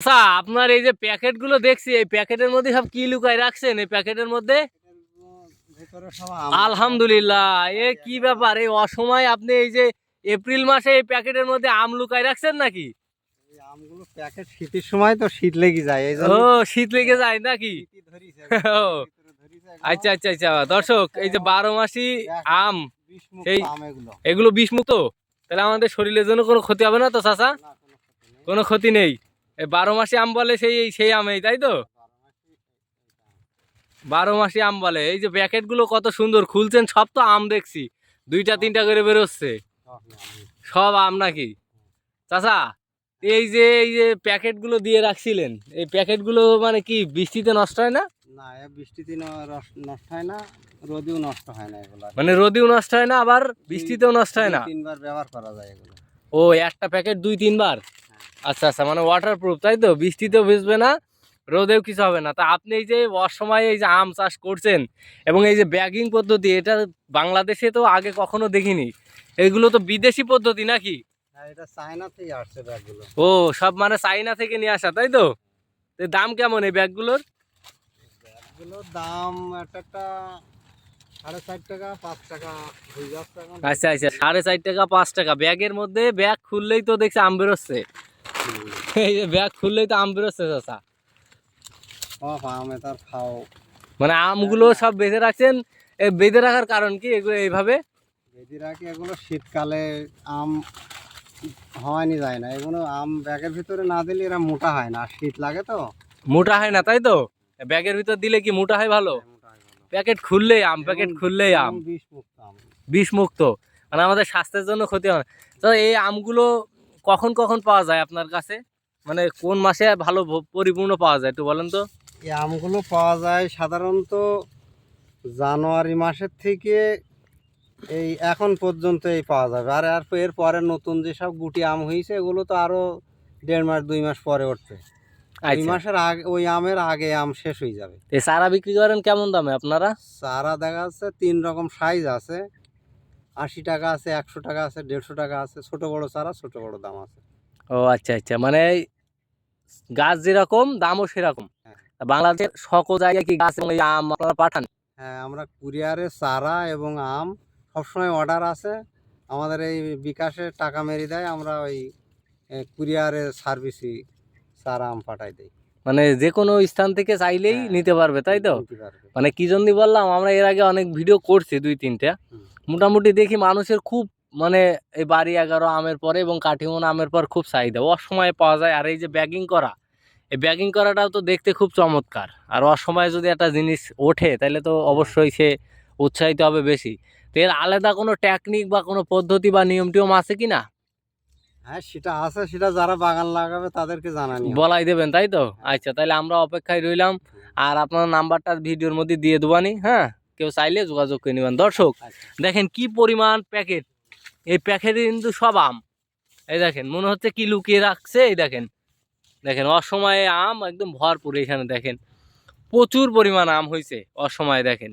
আচ্ছা আপনার এই যে প্যাকেটগুলো দেখছি এই প্যাকেটের মধ্যে সব কি লুকায় রাখছেন? এই প্যাকেটের মধ্যে? আলহামদুলিল্লাহ এ কি ব্যাপার? এই অসময় আপনি এই যে এপ্রিল মাসে এই প্যাকেটের মধ্যে আম লুকায় রাখছেন নাকি? আমগুলো প্যাকেট শীতের সময় তো শীত লেগে যায় ও শীত লেগে যায় নাকি। আচ্ছা আচ্ছা আচ্ছা দর্শক এই যে বারো মাসি আম এই- এগুলো। এগুলো বিষমুক্ত? তাহলে আমাদের শরীরের জন্য কোনো ক্ষতি হবে না তো চাচা? কোনো ক্ষতি নেই। বারো মাসি আম বলে সেই সেই আমেই তাই তো? বারো। মাসি আম বলে। এই যে প্যাকেটগুলো কত সুন্দর খুলছেন সব তো আম দেখছি। দুইটা তিনটা করে বেরোচ্ছে। সব সব আম নাকি? চাচা এই যে এই যে প্যাকেটগুলো দিয়ে রাখছিলেন এই প্যাকেটগুলো মানে কি বৃষ্টিতে নষ্ট হয় না? না বৃষ্টিতে নষ্ট হয় না রোদেও নষ্ট হয় না এগুলো। মানে রোদেও নষ্ট হয় না আবার বৃষ্টিতেও নষ্ট হয় না? তিনবার ব্যবহার করা যায় এগুলো। ও একটা প্যাকেট দুই তিনবার? আচ্ছা আচ্ছা মানে ওয়াটার প্রুফ তাই তো? বৃষ্টিতেও ভিজবে না রোদেও কিছু হবে না। তা আপনি এই যে অসময়ে এই যে আম চাষ করছেন এবং এই যে ব্যাগিং পদ্ধতি এটা বাংলাদেশে তো আগে কখনো দেখিনি। এগুলো তো বিদেশি পদ্ধতি নাকি? এটা চায়না থেকে আসছে ব্যাগগুলো। ও সব মানে চাইনা থেকে নিয়ে আসা তাই তো? দাম কেমন এই ব্যাগগুলোর? ব্যাগগুলোর দাম একটা আচ্ছা আচ্ছা সাড়ে চার টাকা পাঁচ টাকা। ব্যাগের মধ্যে ব্যাগ খুললেই তো দেখছি আম বেরোচ্ছে। এই যে ব্যাগ খুললেই তো আম বেরোচ্ছে চাচা। ও খাও। মানে আমগুলো সব বেঁধে রাখছেন এ বেঁধে রাখার কারণ কি এগুলো এইভাবে? বেদি রাখি এগুলো শীতকালে আম হওয়ানি যায় না। এগুলো আম ব্যাগের ভিতরে না দিলে এরা মোটা হয় না শীত লাগে তো। মোটা হয় না তাই তো? ব্যাগের ভিতর দিলে কি মোটা হয় ভালো? হয় প্যাকেট খুললেই আম প্যাকেট খুললেই আম। বিষ মুক্ত মানে আমাদের স্বাস্থ্যের জন্য ক্ষতি হয় তো এই আমগুলো কখন কখন পাওয়া যায় আপনার কাছে? মানে কোন মাসে ভালো পরিপূর্ণ পাওয়া যায় একটু বলেন তো। এই আমগুলো পাওয়া যায় সাধারণত জানুয়ারি মাসের থেকে এই এখন পর্যন্ত এই পাওয়া যাবে। আর আর এর পরে নতুন যেসব গুটি আম হয়েছে এগুলো তো আরও দেড় মাস দুই মাস পরে উঠবে। দুই আচ্ছা। মাসের আগে ওই আমের আগে আম শেষ হয়ে যাবে। এই চারা বিক্রি করেন কেমন দামে আপনারা? চারা দেখা যাচ্ছে তিন রকম সাইজ আছে। আশি টাকা আছে একশো টাকা আছে দেড়শো টাকা আছে ছোট বড় চারা ছোট বড় দাম আছে। ও আচ্ছা আচ্ছা মানে গাছ যেরকম দামও সেরকম। হ্যাঁ। বাংলাদেশের সকল জায়গায় কি গাছ এবং আম আপনারা পাঠান? হ্যাঁ আমরা কুরিয়ারে চারা এবং আম সবসময় অর্ডার আছে। আমাদের এই বিকাশে টাকা মেরে দেয় আমরা ওই কুরিয়ারে সার্ভিসই চারা আম পাঠাই দিই। মানে যে কোনো স্থান থেকে চাইলেই হ্যাঁ, নিতে পারবে তাই তো? মানে কি জন্য বললাম আমরা এর আগে অনেক ভিডিও করছি দুই তিনটা। মোটামুটি দেখি মানুষের খুব মানে এই বাড়ি এগারো আমের পরে এবং কাঠিমন আমের পর খুব চাহিদা। অসময়ে পাওয়া যায়। আর এই যে ব্যাগিং করা এই ব্যাগিং করাটাও তো দেখতে খুব চমৎকার। আর অসময়ে যদি একটা জিনিস ওঠে তাহলে তো অবশ্যই সে উৎসাহিত হবে বেশি। তো এর আলাদা কোনো টেকনিক বা কোনো পদ্ধতি বা নিয়ম টিয়ম আছে কি না? হ্যাঁ সেটা আছে। সেটা যারা বাগান লাগাবে তাদেরকে জানানি। বলাই দেবেন তাই তো? আচ্ছা তাহলে আমরা অপেক্ষায় রইলাম। আর আপনার নাম্বারটা ভিডিওর মধ্যে দিয়ে দেবানি হ্যাঁ? কেউ চাইলে যোগাযোগ করে নেবেন। দর্শক আচ্ছা। দেখেন কি পরিমাণ প্যাকেট। এই প্যাকেটে কিন্তু সব আম। এই দেখেন মনে হচ্ছে কি লুকিয়ে রাখছে? এই দেখেন দেখেন অসময়ে আম একদম ভরপুর এখানে দেখেন। প্রচুর পরিমাণ আম হয়েছে অসময়ে দেখেন।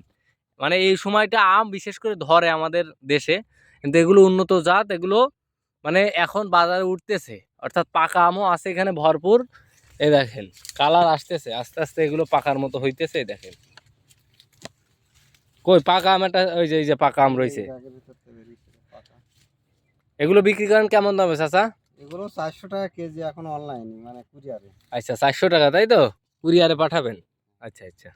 মানে এই সময়টা আম বিশেষ করে ধরে আমাদের দেশে। কিন্তু এগুলো উন্নত জাত এগুলো মানে এখন বাজারে উঠতেছে। অর্থাৎ পাকা আমও আছে এখানে ভরপুর। এই দেখেন কালার আসতেছে আস্তে আস্তে এগুলো পাকার মতো হইতেছে এই দেখেন। কই পাকা আম একটা ওই যে এই যে পাকা আম রয়েছে। এগুলো বিক্রি করেন কেমন দামে চাচা? এগুলো চারশো টাকা কেজি এখন অনলাইনে মানে কুরিয়ারে। আচ্ছা চারশো টাকা তাই তো? কুরিয়ারে পাঠাবেন। আচ্ছা আচ্ছা।